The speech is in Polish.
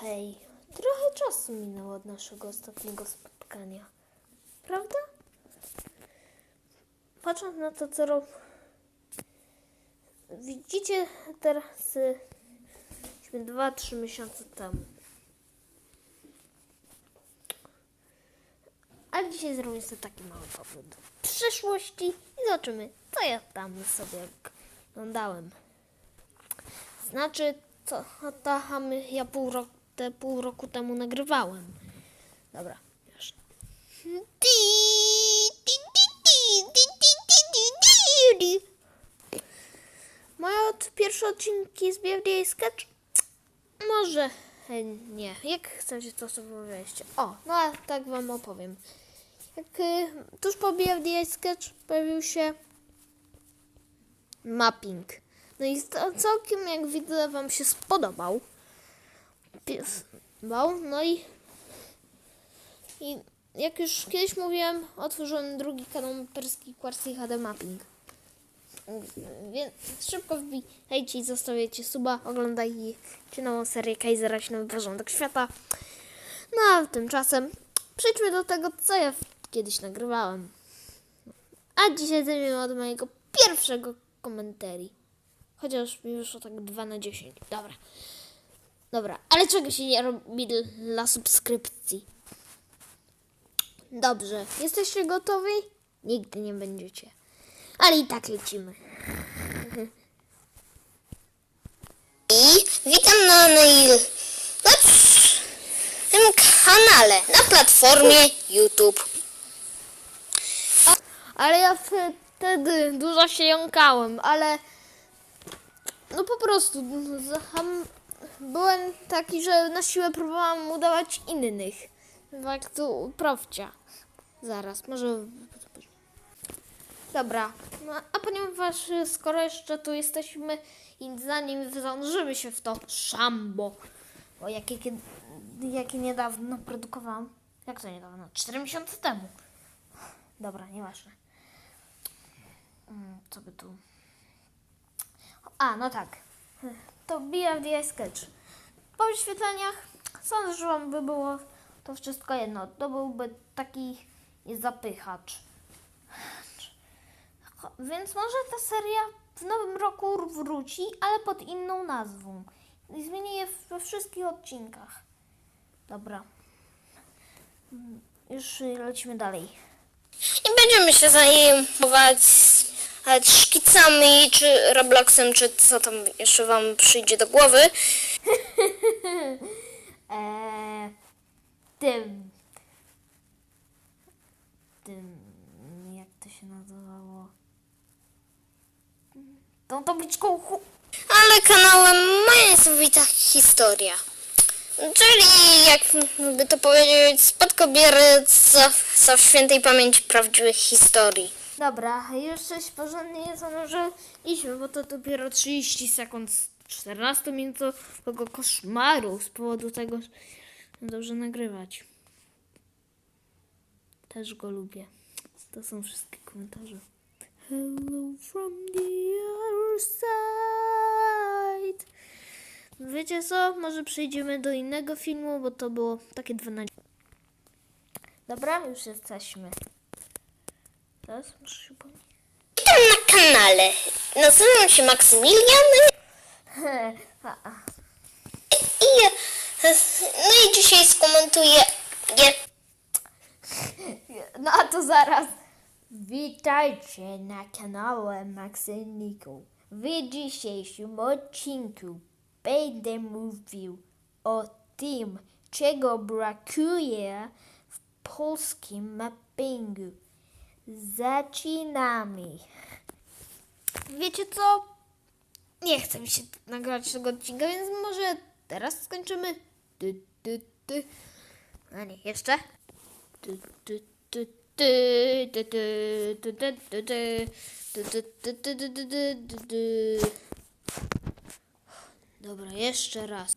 hej, trochę czasu minęło od naszego ostatniego spotkania. Prawda? Patrząc na to, co rob... Widzicie teraz... y, Mieliśmy dwa, trzy miesiące temu. A dzisiaj zrobię sobie taki mały powrót do przyszłości i zobaczymy, co ja tam sobie oglądałem. Znaczy, co tam ja pół roku, te pół roku temu nagrywałem. Dobra, już. Moje od pierwsze odcinki z BFDA Sketch? Może nie. Jak chcecie to sobie powiedzieć? O, no a tak wam opowiem. Jak y, tuż po BFDA Sketch pojawił się mapping. No i całkiem, jak widzę, wam się spodobał. Bał, no i, i jak już kiedyś mówiłem, otworzyłem drugi kanał perski Quartz HD Mapping. Więc szybko wbijajcie i zostawiajcie suba, oglądajcie nową serię Kaisera Nowy Porządek Świata. No a tymczasem przejdźmy do tego, co ja kiedyś nagrywałem. A dzisiaj zaczniemy od mojego pierwszego komentarii. Chociaż mi wyszło tak 2 na 10. Dobra. Dobra, ale czego się nie robi dla subskrypcji? Dobrze, jesteście gotowi? Nigdy nie będziecie. Ale i tak lecimy. I witam na, na, na tym kanale, na platformie YouTube. Ale ja wtedy dużo się jąkałem, ale no po prostu no, zacham- byłem taki, że na siłę próbowałam udawać innych. Jak tu profcia. Zaraz, może... Dobra, no, a ponieważ y, skoro jeszcze tu jesteśmy i zanim zanurzymy się w to szambo, o jakie, jakie niedawno produkowałam, jak to niedawno? 4 miesiące temu. Dobra, nieważne. Mm, Co by tu... A, no tak. To BFDI Sketch. Po wyświetleniach sądzę, że wam by było to wszystko jedno. To byłby taki zapychacz. Więc może ta seria w nowym roku wróci, ale pod inną nazwą. I zmienię je we wszystkich odcinkach. Dobra. Już lecimy dalej. I będziemy się zajmować szkicami, czy Robloxem, czy co tam jeszcze wam przyjdzie do głowy. Eee, tym. Tym. Jak to się nazywało? Tą tabliczką. Ale kanałem Moja Niesamowita Historia. Czyli, jakby to powiedzieć, spadkobierca w świętej pamięci prawdziwych historii. Dobra, już coś porządnie nie zanurzyliśmy, bo to dopiero 30 sekund z 14 minutowego koszmaru z powodu tego, że dobrze nagrywać. Też go lubię. To są wszystkie komentarze. Hello from the other side. Wiecie co? Może przejdziemy do innego filmu, bo to było takie 12. Dobra, już jesteśmy. Teraz muszę się. Witam na kanale. Nazywam się Maksymilian i, no i dzisiaj skomentuję No a to zaraz. Witajcie na kanale Maksyniku. W dzisiejszym odcinku będę mówił o tym, czego brakuje w polskim mappingu. Zaczynamy. Wiecie co? Nie chcę mi się nagrywać tego odcinka, więc może teraz skończymy. Ty, ty, ty. A nie, jeszcze? Ty, ty, ty, ty, ty, ty, ty, ty, ty, ty. Dobra, jeszcze raz.